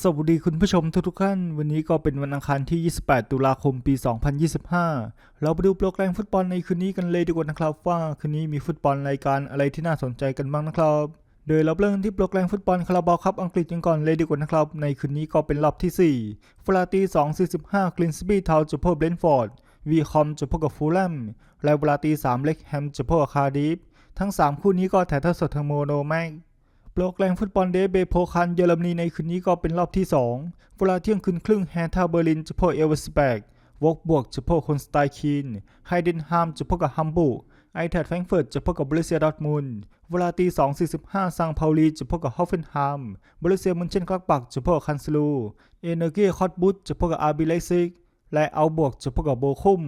สวัสดีคุณผู้ชมทุกๆท่าน วันนี้ก็เป็นวันอังคารที่ 28 ตุลาคมปี 2025 เราไปดูโปรแกรมฟุตบอลในคืนนี้กันเลยดีกว่านะครับ ว่าคืนนี้มีฟุตบอลรายการอะไรที่น่าสนใจกันบ้างนะครับ โดยเราเริ่มที่โปรแกรมฟุตบอลคาราบาวครับอังกฤษกันก่อนเลยดีกว่านะครับ ในคืนนี้ก็เป็นรอบที่ 4ฟลาตี 2.45 กลินสบีทาวจะพบเบรนฟอร์ด วีคอมจะพบกับฟูลแลมและเวลาตี3เล็กแฮมจะพบกับคาร์ดิฟทั้ง 3 คู่นี้ก็ถ่ายทอดสดทางโมโนแม็ก โปรแกรมฟุตบอลเดย์เบโพคันเยอรมนีในคืนนี้ก็เป็นรอบที่ 2 เวลาเที่ยงคืนครึ่งแฮนทาเบอร์ลินจะพบเอเวอร์สแบกวอกบวกจะพบคนสไตล์คีนไฮเดนฮามจะพบกับฮัมบูร์กไอแทดแฟรงเฟิร์ตจะพบกับบรูเซียดอร์ทมุนเวลาตี2.45ซังเปาลีจะพบกับฮอฟเฟนฮัมบรูเซียมุนเชนกลักบักจะพบกับคันซลู เอเนอร์เกียคอตบุตจะพบกับอาร์บีไลซิก และเอาบวกจะพบกับโบคุม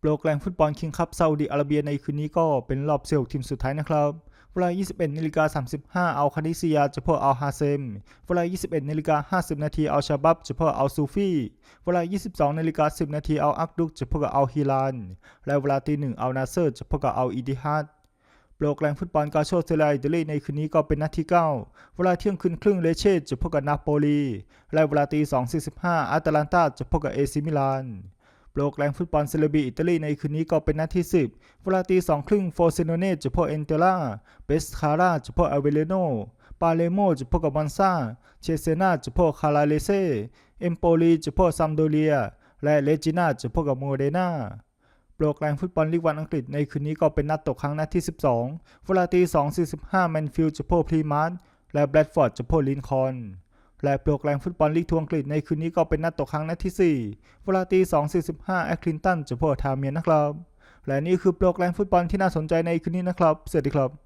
โปรแกรมฟุตบอลคิงคัพซาอุดิอาระเบียในคืนนี้ก็เป็นรอบเซลทีมสุดท้ายนะครับ เวลา 21นาฬิกา35เอาคาดิซิยาจะพบเอาฮาเซม เวลา 21นาฬิกา50 นาทีเอาชาบับจะพบเอาซูฟี่เวลา 22นาฬิกา10 นาทีเอาอักดุกจะพบกับเอาฮิลาน และเวลาตีหนึ่งเอานาเซอร์จะพบกับเอาอิดิฮัดโปรแกรมฟุตบอลกาโชเซเลอิตาลีในคืนนี้ก็เป็นนัดที่ 9 เวลาเที่ยงคืนครึ่งเลเช่จะพบกับนาโปลี และเวลาตี2.45อาตาลันตาจะพบกับเอซิมิลาน โปรแกรมฟุตบอลเซเลบีอิตาลีในคืนนี้ก็เป็นนัดที่ 10เวลาตีสองครึ่งโฟเซโนเน่จะพบเอนเตล่าเบสคาร่าจะพบอเวเลโนปาเลโมจะพบกับบอนซาเชเซนาจะพบคาราเลเซเอมโปลีจะพบซัมโดเลีย และเลจิน่าจะพบกับโมเดนาโปรแกรมฟุตบอลลีกวันอังกฤษในคืนนี้ก็เป็นนัดตกครั้งนัดที่ 12เวลาตี2.45แมนฟิลด์จะพบพรีมาร์และแบรดฟอร์ดจะพบลินคอน และโปรแกรมฟุตบอลลีกทัวร์อังกฤษในคืนนี้ก็เป็นนัดตกครั้งนัดที่ 4 เวลาตี 2.45แอคลินตันจะพบกับทาเมียนนะครับ และนี่คือโปรแกรมฟุตบอลที่น่าสนใจในคืนนี้นะครับ สวัสดีครับ